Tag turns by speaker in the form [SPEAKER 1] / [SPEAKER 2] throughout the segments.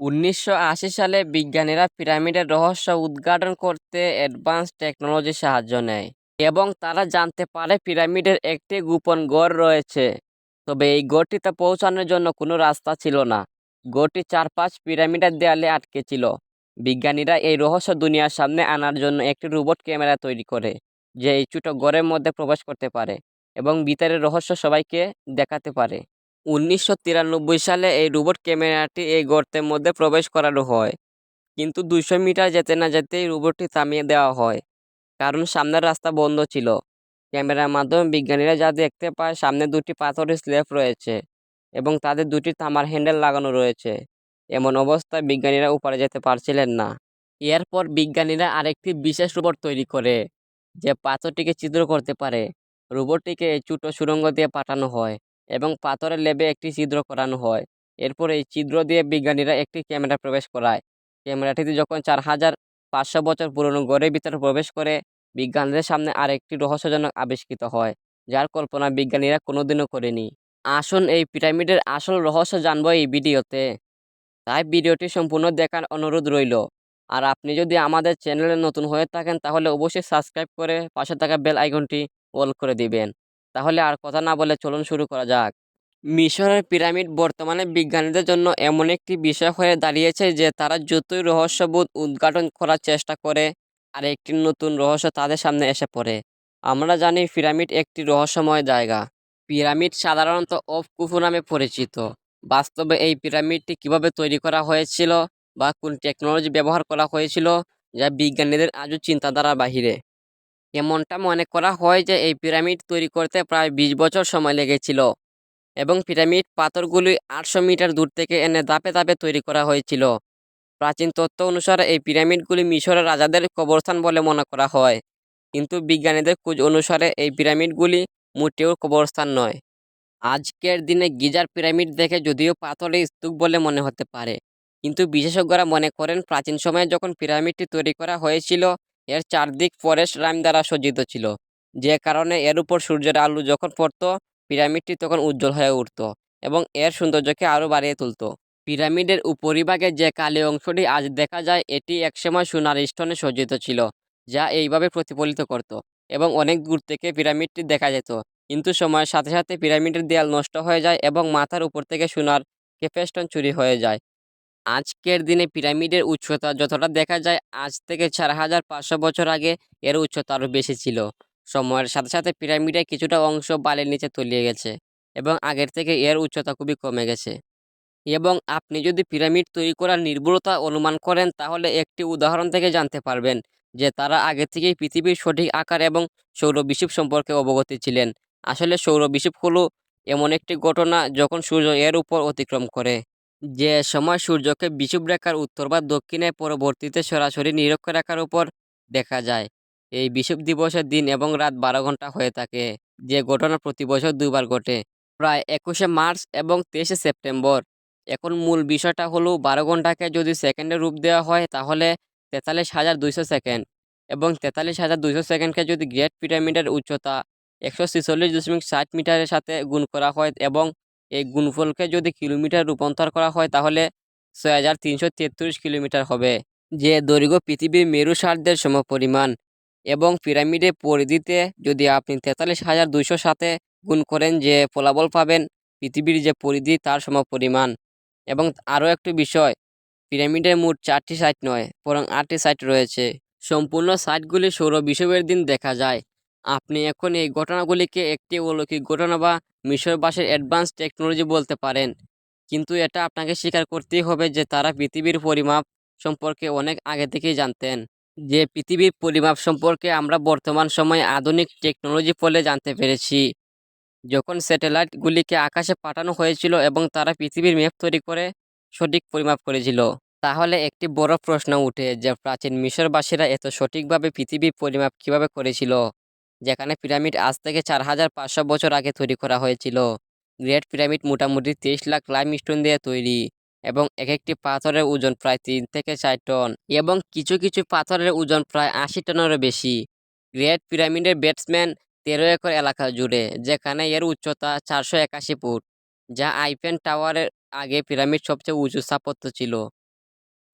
[SPEAKER 1] উনিশশো আশি সালে বিজ্ঞানীরা পিরামিডের রহস্য উদ্ঘাটন করতে অ্যাডভান্স টেকনোলজির সাহায্য নেয় এবং তারা জানতে পারে পিরামিডের একটি গোপন গড় রয়েছে। তবে এই গড়টিতে পৌঁছানোর জন্য কোনো রাস্তা ছিল না। গড়টি চারপাশ পিরামিডের দেয়ালে আটকে ছিল। বিজ্ঞানীরা এই রহস্য দুনিয়ার সামনে আনার জন্য একটি রোবট ক্যামেরা তৈরি করে, যে এই ছোটো গড়ের মধ্যে প্রবেশ করতে পারে এবং ভিতরের রহস্য সবাইকে দেখাতে পারে। উনিশশো তিরানব্বই সালে এই রোবট ক্যামেরাটি এই গর্তের মধ্যে প্রবেশ করানো হয়। কিন্তু দুইশো মিটার যেতে না যেতেই রোবটটি থামিয়ে দেওয়া হয়, কারণ সামনের রাস্তা বন্ধ ছিল। ক্যামেরার মাধ্যমে বিজ্ঞানীরা যা দেখতে পায়, সামনে দুটি পাথরের স্ল্যাব রয়েছে এবং তাদের দুটি তামার হ্যান্ডেল লাগানো রয়েছে। এমন অবস্থায় বিজ্ঞানীরা উপরে যেতে পারছিলেন না। এরপর বিজ্ঞানীরা আরেকটি বিশেষ রোবট তৈরি করে, যে পাথরটিকে ছিদ্র করতে পারে। রোবটটিকে এই ছোট সুড়ঙ্গ দিয়ে পাঠানো হয়। এবং পাথরের লেবে একটি ছিদ্র করানো হয়। এরপর এই ছিদ্র দিয়ে বিজ্ঞানীরা একটি ক্যামেরা প্রবেশ করায়। ক্যামেরাটিতে যখন চার হাজার পাঁচশো বছর পুরনো গড়ের ভিতরে প্রবেশ করে, বিজ্ঞানীদের সামনে আরেকটি রহস্যজনক আবিষ্কৃত হয়, যার কল্পনা বিজ্ঞানীরা কোনোদিনও করেনি। আসুন এই পিরামিডের আসল রহস্য জানব এই ভিডিওতে। তাই ভিডিওটি সম্পূর্ণ দেখার অনুরোধ রইল। আর আপনি যদি আমাদের চ্যানেলে নতুন হয়ে থাকেন, তাহলে অবশ্যই সাবস্ক্রাইব করে পাশে থাকা বেল আইকনটি অল করে দিবেন। তাহলে আর কথা না বলে চলুন শুরু করা যাক। মিশরের পিরামিড বর্তমানে বিজ্ঞানীদের জন্য এমন একটি বিষয় হয়ে দাঁড়িয়েছে যে তারা যতই রহস্যবোধ উদ্ঘাটন করার চেষ্টা করে, আর একটি নতুন রহস্য তাদের সামনে এসে পড়ে। আমরা জানি পিরামিড একটি রহস্যময় জায়গা। পিরামিড সাধারণত অফ কুফু নামে পরিচিত। বাস্তবে এই পিরামিডটি কীভাবে তৈরি করা হয়েছিল বা কোন টেকনোলজি ব্যবহার করা হয়েছিল, যা বিজ্ঞানীদের আজও চিন্তাধারার বাহিরে। এমনটা মনে করা হয় যে, এই পিরামিড তৈরি করতে প্রায় বিশ বছর সময় লেগেছিল এবং পিরামিড পাথরগুলি আটশো মিটার দূর থেকে এনে ধাপে ধাপে তৈরি করা হয়েছিল। প্রাচীন তথ্য অনুসারে এই পিরামিডগুলি মিশরের রাজাদের কবরস্থান বলে মনে করা হয়, কিন্তু বিজ্ঞানীদের খোঁজ অনুসারে এই পিরামিডগুলি মোটেও কবরস্থান নয়। আজকের দিনে গিজার পিরামিড দেখে যদিও পাথরের স্তূপ বলে মনে হতে পারে, কিন্তু বিশেষজ্ঞরা মনে করেন প্রাচীন সময়ে যখন পিরামিডটি তৈরি করা হয়েছিল এর চারদিক ফরেস্ট রাইম দ্বারা সজ্জিত ছিল। যে কারণে এর উপর সূর্যের আলো যখন পড়ত, পিরামিডটি তখন উজ্জ্বল হয়ে উঠত এবং এর সৌন্দর্যকে আরও বাড়িয়ে তুলত। পিরামিডের উপরিভাগে যে কালি অংশটি আজ দেখা যায়, এটি একসময় সোনার স্টোনে সজ্জিত ছিল, যা এইভাবে প্রতিফলিত করত এবং অনেক দূর থেকে পিরামিডটি দেখা যেত। কিন্তু সময়ের সাথে সাথে পিরামিডের দেয়াল নষ্ট হয়ে যায় এবং মাথার উপর থেকে সোনার কেফেস্টন চুরি হয়ে যায়। আজকের দিনে পিরামিডের উচ্চতা যতটা দেখা যায়, আজ থেকে চার হাজার পাঁচশো বছর আগে এর উচ্চতা আরও বেশি ছিল। সময়ের সাথে সাথে পিরামিডের কিছুটা অংশ বালির নিচে তলিয়ে গেছে এবং আগের থেকে এর উচ্চতা খুবই কমে গেছে। এবং আপনি যদি পিরামিড তৈরি করার নির্ভুলতা অনুমান করেন, তাহলে একটি উদাহরণ থেকে জানতে পারবেন যে তারা আগে থেকেই পৃথিবীর সঠিক আকার এবং সৌর বিষুব সম্পর্কে অবগত ছিলেন। আসলে সৌর বিষুব হলো এমন একটি ঘটনা যখন সূর্য এর উপর অতিক্রম করে। যে সময় সূর্যকে বিষুব রেখার উত্তর বা দক্ষিণে পরবর্তীতে সরাসরি নিরক্ষরেখার উপর দেখা যায়। এই বিষুব দিবসের দিন এবং রাত বারো ঘণ্টা হয়ে থাকে, যে ঘটনা প্রতি বছর দুবার ঘটে। প্রায় একুশে মার্চ এবং তেইশে সেপ্টেম্বর। এখন মূল বিষয়টা হলো বারো ঘন্টাকে যদি সেকেন্ডে রূপ দেওয়া হয়, তাহলে তেতাল্লিশ হাজার দুইশো সেকেন্ড এবং তেতাল্লিশ হাজার দুইশো সেকেন্ডকে যদি গ্রেট পিরামিডের উচ্চতা একশো ছেচল্লিশ দশমিক ষাট মিটারের সাথে গুণ করা হয় এবং এই গুণফলকে যদি কিলোমিটার রূপান্তর করা হয়, তাহলে ছয় হাজার তিনশো তেত্রিশ কিলোমিটার হবে, যে দৈর্ঘ্য পৃথিবীর মেরু সারদের সমপরিমাণ। এবং পিরামিডের পরিধিতে যদি আপনি তেতাল্লিশ হাজার দুইশো সাথে গুণ করেন, যে ফলাফল পাবেন পৃথিবীর যে পরিধি, তার সমপরিমাণ। এবং আরও একটি বিষয়, পিরামিডের মোট চারটি সাইট নয়, বরং আটটি সাইট রয়েছে। সম্পূর্ণ সাইটগুলি সৌর বিষুবের দিন দেখা যায়। আপনি এখন এই ঘটনাগুলিকে একটি অলৌকিক ঘটনা বা মিশরবাসের অ্যাডভান্স টেকনোলজি বলতে পারেন। কিন্তু এটা আপনাকে স্বীকার করতেই হবে যে তারা পৃথিবীর পরিমাপ সম্পর্কে অনেক আগে থেকেই জানতেন। যে পৃথিবীর পরিমাপ সম্পর্কে আমরা বর্তমান সময়ে আধুনিক টেকনোলজি ফলে জানতে পেরেছি। যখন স্যাটেলাইটগুলিকে আকাশে পাঠানো হয়েছিল এবং তারা পৃথিবীর ম্যাপ তৈরি করে সঠিক পরিমাপ করেছিল, তাহলে একটি বড় প্রশ্ন উঠে যে প্রাচীন মিশরবাসীরা এত সঠিকভাবে পৃথিবীর পরিমাপ কীভাবে করেছিল? যেখানে পিরামিড আজ থেকে চার হাজার পাঁচশো বছর আগে তৈরি করা হয়েছিল। গ্রেট পিরামিড মোটামুটি তেইশ লাখ লাইম স্টোন দিয়ে তৈরি এবং এক একটি পাথরের ওজন প্রায় তিন থেকে চার টন এবং কিছু কিছু পাথরের ওজন প্রায় আশি টনেরও বেশি। গ্রেট পিরামিডের ব্যাটসম্যান তেরো একর এলাকা জুড়ে, যেখানে এর উচ্চতা চারশো একাশি ফুট, যা আইফেন টাওয়ারের আগে পিরামিড সবচেয়ে উঁচু স্থাপত্য ছিল।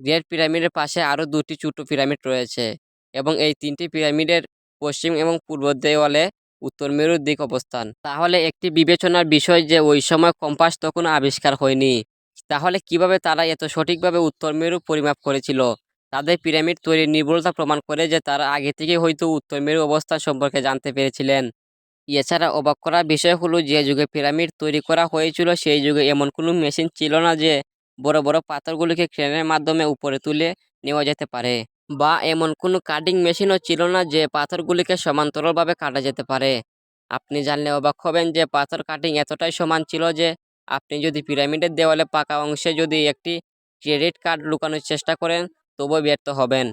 [SPEAKER 1] গ্রেট পিরামিডের পাশে আরও দুটি ছোট পিরামিড রয়েছে এবং এই তিনটি পিরামিডের পশ্চিম এবং পূর্ব দেওয়ালে উত্তর মেরুর দিক অবস্থান। তাহলে একটি বিবেচনার বিষয় যে ওই সময় কম্পাস তখন আবিষ্কার হয়নি। তাহলে কীভাবে তারা এত সঠিকভাবে উত্তর মেরু পরিমাপ করেছিল? তাদের পিরামিড তৈরির নির্ভুলতা প্রমাণ করে যে তারা আগে থেকে হয়তো উত্তর মেরু অবস্থান সম্পর্কে জানতে পেরেছিলেন। এছাড়া অবাক করার বিষয় হলো, যে যুগে পিরামিড তৈরি করা হয়েছিল, সেই যুগে এমন কোনো মেশিন ছিল না যে বড় বড় পাথরগুলিকে ক্রেনের মাধ্যমে উপরে তুলে নেওয়া যেতে পারে। বা এমন কোনো কাটিং মেশিনও ছিল না যে পাথরগুলিকে সমান্তরালভাবে কাটা যেতে পারে। আপনি জানলে অবাক হবেন যে পাথর কাটিং এতটাই সমান ছিল যে আপনি যদি পিরামিডের দেওয়ালে পাকা অংশে যদি একটি ক্রেডিট কার্ড লুকানোর চেষ্টা করেন, তবুও ব্যর্থ হবেন।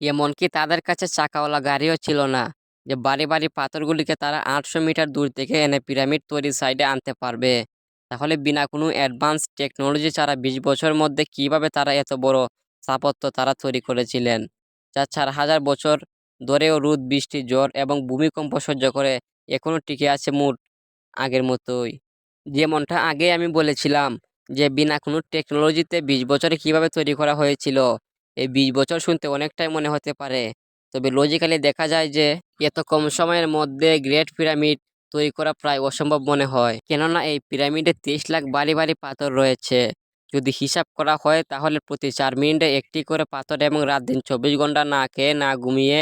[SPEAKER 1] এমনকি তাদের কাছে চাকাওয়ালা গাড়িও ছিল না যে বাড়ি বাড়ি পাথরগুলিকে তারা আটশো মিটার দূর থেকে এনে পিরামিড তৈরির সাইডে আনতে পারবে। তাহলে বিনা কোনো অ্যাডভান্স টেকনোলজি ছাড়া বিশ বছরের মধ্যে কীভাবে তারা এত বড় স্থাপত্য তারা তৈরি করেছিলেন। যা চার হাজার বছর ধরেও রোদ, বৃষ্টি, জ্বর এবং ভূমিকম্প সহ্য করে এখনও টিকে আছে মোট আগের মতোই। যেমনটা আগে আমি বলেছিলাম যে বিনা কোনো টেকনোলজিতে বিশ বছরে কীভাবে তৈরি করা হয়েছিল, এই বিশ বছর শুনতে অনেকটাই মনে হতে পারে। তবে লজিক্যালি দেখা যায় যে এত কম সময়ের মধ্যে গ্রেট পিরামিড তৈরি করা প্রায় অসম্ভব মনে হয়। কেননা এই পিরামিডে তেইশ লাখ বাড়ি বাড়ি পাথর রয়েছে। যদি হিসাব করা হয়, তাহলে প্রতি চার মিনিটে একটি করে পাথর এবং রাত দিন চব্বিশ ঘণ্টা না খেয়ে না ঘুমিয়ে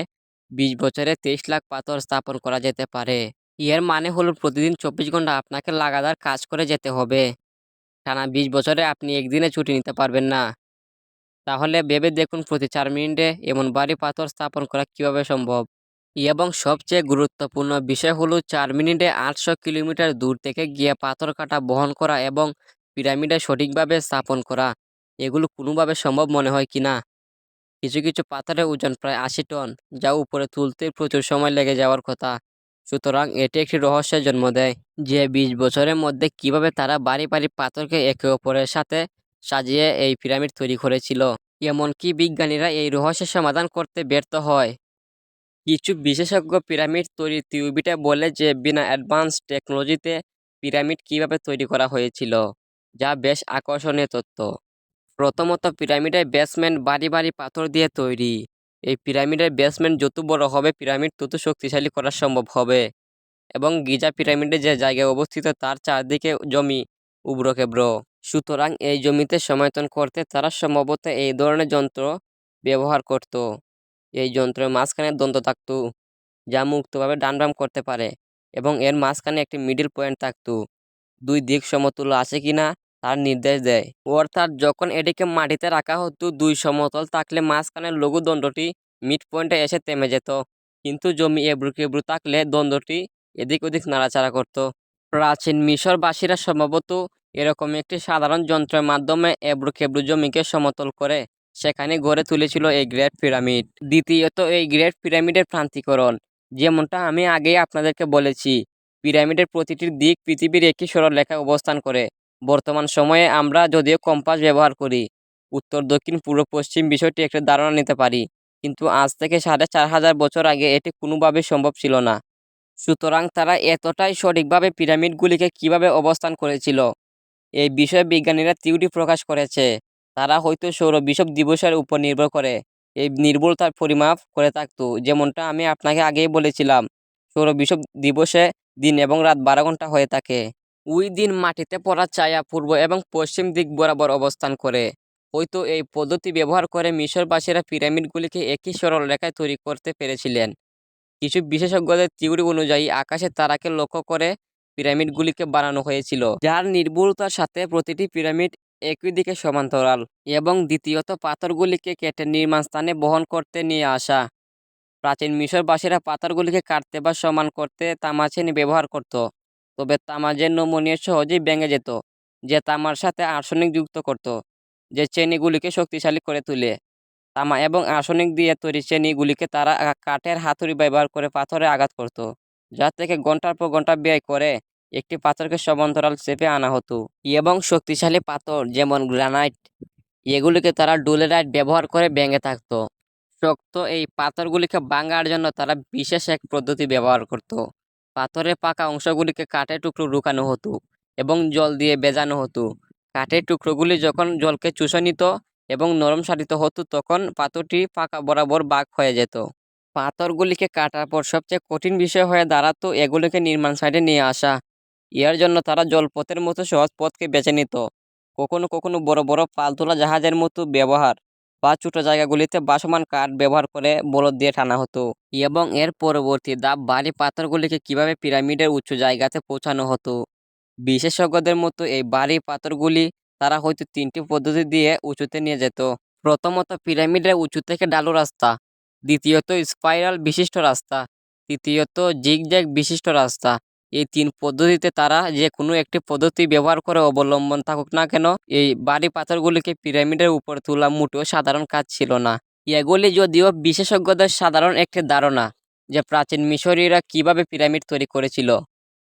[SPEAKER 1] বিশ বছরে তেইশ লাখ পাথর স্থাপন করা যেতে পারে। এর মানে হলো প্রতিদিন চব্বিশ ঘণ্টা আপনাকে লাগাতার কাজ করে যেতে হবে। টানা বিশ বছরে আপনি একদিনে ছুটি নিতে পারবেন না। তাহলে ভেবে দেখুন প্রতি চার মিনিটে এমন বাড়ি পাথর স্থাপন করা কীভাবে সম্ভব? এবং সবচেয়ে গুরুত্বপূর্ণ বিষয় হলো চার মিনিটে আটশো কিলোমিটার দূর থেকে গিয়ে পাথর কাটা বহন করা এবং পিরামিডে সঠিকভাবে স্থাপন করা, এগুলো কোনোভাবে সম্ভব মনে হয় কি না? কিছু কিছু পাথরের ওজন প্রায় আশি টন, যা উপরে তুলতে প্রচুর সময় লেগে যাওয়ার কথা। সুতরাং এটি একটি রহস্যের জন্ম দেয় যে বিশ বছরের মধ্যে কীভাবে তারা বাড়ি বাড়ি পাথরকে একে অপরের সাথে সাজিয়ে এই পিরামিড তৈরি করেছিল। এমনকি বিজ্ঞানীরা এই রহস্যের সমাধান করতে ব্যর্থ হয়। কিছু বিশেষজ্ঞ পিরামিড তৈরির থিওরিটা বলে যে বিনা অ্যাডভান্স টেকনোলজিতে পিরামিড কীভাবে তৈরি করা হয়েছিল। যা বেশ আকর্ষণীয় তথ্য। প্রথমত, পিরামিডের বেসমেন্ট বাড়ি বাড়ি পাথর দিয়ে তৈরি। এই পিরামিডের বেসমেন্ট যত বড় হবে, পিরামিড তত শক্তিশালী করা সম্ভব হবে এবং গিজা পিরামিডে যে জায়গায় অবস্থিত, তার চারদিকে জমি উব্রো খেব্রো সুতরাং এই জমিতে সমায়তন করতে তারা সম্ভবত এই ধরনের যন্ত্র ব্যবহার করত। এই যন্ত্রের মাঝখানে দ্বন্দ্ব থাকতো, যা মুক্তভাবে ডানবাম করতে পারে এবং এর মাঝখানে একটি মিডিল পয়েন্ট থাকতো। দুই দিক সমতুল্য আছে কিনা তার নির্দেশ দেয়। অর্থাৎ যখন এটিকে মাটিতে রাখা হতো, দুই সমতল থাকলে মাঝখানের লঘু দণ্ডটি মিড পয়েন্টে এসে থেমে যেত। কিন্তু জমি এবড়ু কেবড়ু থাকলে দ্বন্দ্বটি এদিক ওদিক নাড়াচাড়া করত। প্রাচীন মিশরবাসীরা সম্ভবত এরকম একটি সাধারণ যন্ত্রের মাধ্যমে এবড়ু খেবড়ু জমিকে সমতল করে সেখানে গড়ে তুলেছিল এই গ্রেট পিরামিড। দ্বিতীয়ত, এই গ্রেট পিরামিডের প্রান্তিকরণ। যেমনটা আমি আগেই আপনাদেরকে বলেছি, পিরামিডের প্রতিটি দিক পৃথিবীর একটি সরল সরলরেখায় অবস্থান করে। বর্তমান সময়ে আমরা যদিও কম্পাস ব্যবহার করি, উত্তর, দক্ষিণ, পূর্ব, পশ্চিম বিষয়টি একটা ধারণা নিতে পারি, কিন্তু আজ থেকে সাড়ে চার হাজার বছর আগে এটি কোনোভাবেই সম্ভব ছিল না। সুতরাং তারা এতটাই সঠিকভাবে পিরামিডগুলিকে কীভাবে অবস্থান করেছিল, এই বিষয়ে বিজ্ঞানীরা থিওরি প্রকাশ করেছে। তারা হয়তো সৌর বিষব দিবসের উপর নির্ভর করে, এই নির্ভুলতার পরিমাপ করে থাকতো, যেমনটা আমি আপনাকে আগেই বলেছিলাম। সৌর বিষব দিবসে দিন এবং রাত বারো ঘণ্টা হয়ে থাকে। ওই দিন মাটিতে পড়া ছায়া পূর্ব এবং পশ্চিম দিক বরাবর অবস্থান করে। হয়তো এই পদ্ধতি ব্যবহার করে মিশরবাসীরা পিরামিডগুলিকে একই সরল রেখায় তৈরি করতে পেরেছিলেন। কিছু বিশেষজ্ঞদের থিওরি অনুযায়ী আকাশের তারাকে লক্ষ্য করে পিরামিডগুলিকে বানানো হয়েছিল, যার নির্ভুলতার সাথে প্রতিটি পিরামিড একই দিকে সমান্তরাল এবং দ্বিতীয়ত পাথরগুলিকে কেটে নির্মাণ স্থানে বহন করতে নিয়ে আসা। প্রাচীন মিশরবাসীরা পাথরগুলিকে কাটতে বা সমান করতে তামাচেনি ব্যবহার করত। তবে তামা যে নমনীয় সহজেই ভেঙে যেত, যে তামার সাথে আর্সেনিক যুক্ত করত, যে চেনিগুলিকে শক্তিশালী করে তুলে। তামা এবং আর্সেনিক দিয়ে তৈরি চেনিগুলিকে তারা কাঠের হাতুড়ি ব্যবহার করে পাথরে আঘাত করত, যা থেকে ঘণ্টার পর ঘণ্টা ব্যয় করে একটি পাথরকে সমান্তরাল চেপে আনা হতো। এবং শক্তিশালী পাথর যেমন গ্রানাইট, এগুলিকে তারা ডুলেরাইট ব্যবহার করে ভেঙে থাকতো। শক্ত এই পাথরগুলিকে ভাঙার জন্য তারা বিশেষ এক পদ্ধতি ব্যবহার করত। পাথরের পাকা অংশগুলিকে কাঠের টুকরো লুকানো হতো এবং জল দিয়ে বেজানো হতো। কাঠের টুকরোগুলি যখন জলকে চুষে নিত এবং নরম সারিত হতো, তখন পাথরটি পাকা বরাবর বাঘ হয়ে যেত। পাথরগুলিকে কাটার পর সবচেয়ে কঠিন বিষয় হয়ে দাঁড়াতো এগুলিকে নির্মাণ সাইডে নিয়ে আসা। এর জন্য তারা জলপথের মতো সহজ পথকে বেছে নিত। কখনো কখনো বড় বড় পালতোলা জাহাজের মতো ব্যবহার বা ছোট জায়গাগুলিতে বাসমান কাঠ ব্যবহার করে বলদ দিয়ে টানা হতো এবং এর পরবর্তী ধাপ ভারী পাথরগুলিকে কীভাবে পিরামিডের উঁচু জায়গাতে পৌঁছানো হতো। বিশেষজ্ঞদের মতো এই ভারী পাথরগুলি তারা হয়তো তিনটি পদ্ধতি দিয়ে উঁচুতে নিয়ে যেত। প্রথমত পিরামিডের উঁচু থেকে ডালু রাস্তা, দ্বিতীয়ত স্পাইরাল বিশিষ্ট রাস্তা, তৃতীয়ত জিগজ্যাগ বিশিষ্ট রাস্তা এই তিন পদ্ধতিতে তারা যে কোনো একটি পদ্ধতি ব্যবহার করে অবলম্বন থাকুক না কেন, এই বাড়ি পাথরগুলিকে পিরামিডের উপর তোলা মোটেও সাধারণ কাজ ছিল না। এগুলি যদিও বিশেষজ্ঞদের সাধারণ একটি ধারণা যে প্রাচীন মিশরীয়রা কীভাবে পিরামিড তৈরি করেছিল।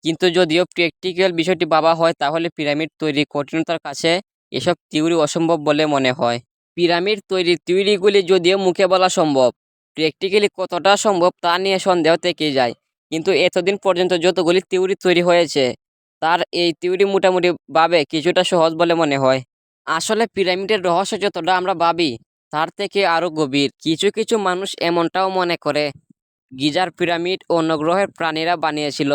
[SPEAKER 1] কিন্তু যদিও প্র্যাকটিক্যাল বিষয়টি ভাবা হয়, তাহলে পিরামিড তৈরির কঠিনতার কাছে এসব থিওরি অসম্ভব বলে মনে হয়। পিরামিড তৈরির থিওরিগুলি যদিও মুখে বলা সম্ভব, প্র্যাকটিক্যালি কতটা সম্ভব তা নিয়ে সন্দেহ থেকে যায়। কিন্তু এতদিন পর্যন্ত যতগুলি থিওরি তৈরি হয়েছে, তার এই থিওরি মোটামুটি ভাবে কিছুটা সহজ বলে মনে হয়। আসলে পিরামিডের রহস্য যতটা আমরা ভাবি, তার থেকে আরও গভীর। কিছু কিছু মানুষ এমনটাও মনে করে, গিজার পিরামিড অন্য গ্রহের প্রাণীরা বানিয়েছিল।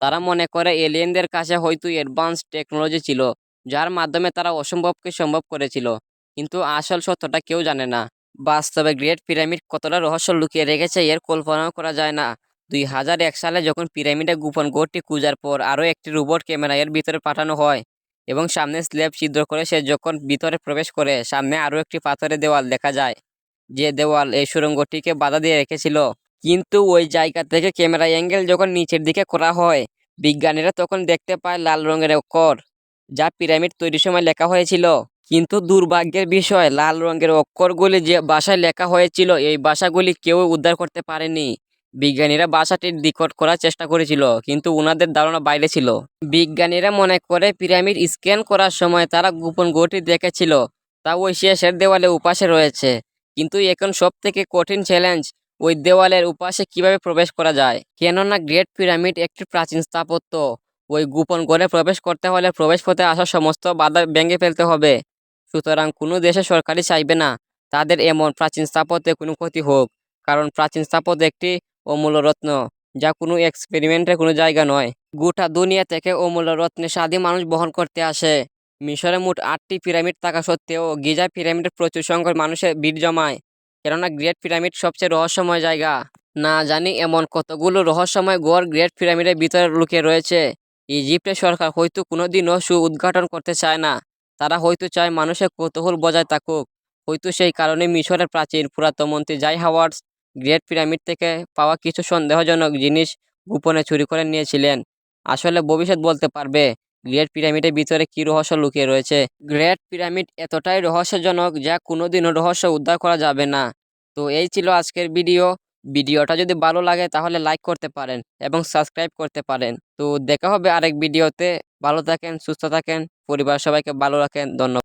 [SPEAKER 1] তারা মনে করে এলিয়েনদের কাছে হয়তো অ্যাডভান্স টেকনোলজি ছিল, যার মাধ্যমে তারা অসম্ভবকে সম্ভব করেছিল। কিন্তু আসল সত্যটা কেউ জানে না। বাস্তবে গ্রেট পিরামিড কতটা রহস্য লুকিয়ে রেখেছে এর কল্পনাও করা যায় না। দুই হাজার এক সালে যখন পিরামিডের গোপন গোড়টি খুঁজার পর আরও একটি রোবট ক্যামেরা এর ভিতরে পাঠানো হয় এবং সামনে স্ল্যাব ছিদ্র করে সে যখন ভিতরে প্রবেশ করে, সামনে আরও একটি পাথরের দেওয়াল দেখা যায়। যে দেওয়াল এই সুড়ঙ্গটিকে বাধা দিয়ে রেখেছিল। কিন্তু ওই জায়গা থেকে ক্যামেরা অ্যাঙ্গেল যখন নিচের দিকে করা হয়, বিজ্ঞানীরা তখন দেখতে পায় লাল রঙের অক্ষর যা পিরামিড তৈরির সময় লেখা হয়েছিল। কিন্তু দুর্ভাগ্যের বিষয়, লাল রঙের অক্ষরগুলি যে ভাষায় লেখা হয়েছিল, এই ভাষাগুলি কেউ উদ্ধার করতে পারেনি। বিজ্ঞানীরা বাসাটির ডিকোড করার চেষ্টা করেছিল, কিন্তু ওনাদের ধারণা বাইরে ছিল। বিজ্ঞানীরা মনে করে পিরামিড স্ক্যান করার সময় তারা গোপন গোটি দেখেছিল, তা ওই শেষের দেওয়ালে উপাসে রয়েছে। কিন্তু এখন সব থেকে কঠিন চ্যালেঞ্জ ওই দেওয়ালের উপাসে কীভাবে প্রবেশ করা যায়? কেননা গ্রেট পিরামিড একটি প্রাচীন স্থাপত্য, ওই গোপন গড়ে প্রবেশ করতে হলে প্রবেশ পথে আসা সমস্ত বাধা ভেঙে ফেলতে হবে। সুতরাং কোনো দেশে সরকারি চাইবে না, তাদের এমন প্রাচীন স্থাপত্যে কোনো ক্ষতি হোক, কারণ প্রাচীন স্থাপত্য একটি অমূল্য রত্ন যা কোনো এক্সপেরিমেন্টের কোনো জায়গা নয়। গোটা দুনিয়া থেকে অমূল্য রত্নের স্বাদী মানুষ বহন করতে আসে। মিশরে মোট আটটি পিরামিড থাকা সত্ত্বেও গিজা পিরামিডের প্রচুর সংখ্যক মানুষের ভিড় জমায়, কেননা গ্রেট পিরামিড সবচেয়ে রহস্যময় জায়গা। না জানি এমন কতগুলো রহস্যময় গড় গ্রেট পিরামিডের ভিতরে লুকিয়ে রয়েছে। ইজিপ্টের সরকার হয়তো কোনোদিনও সু উদ্ঘাটন করতে চায় না। তারা হয়তো চায় মানুষের কৌতূহল বজায় থাকুক। হয়তো সেই কারণে মিশরের প্রাচীন পুরাতনমন্ত্রী জাই হাওয়ার্ডস গ্রেট পিরামিড থেকে পাওয়া কিছু সন্দেহজনক জিনিস গোপনে চুরি করে নিয়েছিলেন। আসলে ভবিষ্যৎ বলতে পারবে, গ্রেট পিরামিডের ভিতরে কী রহস্য লুকিয়ে রয়েছে। গ্রেট পিরামিড এতটাই রহস্যজনক যা কোনোদিনও রহস্য উদ্ধার করা যাবে না। তো এই ছিল আজকের ভিডিও। ভিডিওটা যদি ভালো লাগে তাহলে লাইক করতে পারেন এবং সাবস্ক্রাইব করতে পারেন। তো দেখা হবে আরেক ভিডিওতে। ভালো থাকেন, সুস্থ থাকেন পরিবার সবাইকে ভালো রাখেন। ধন্যবাদ।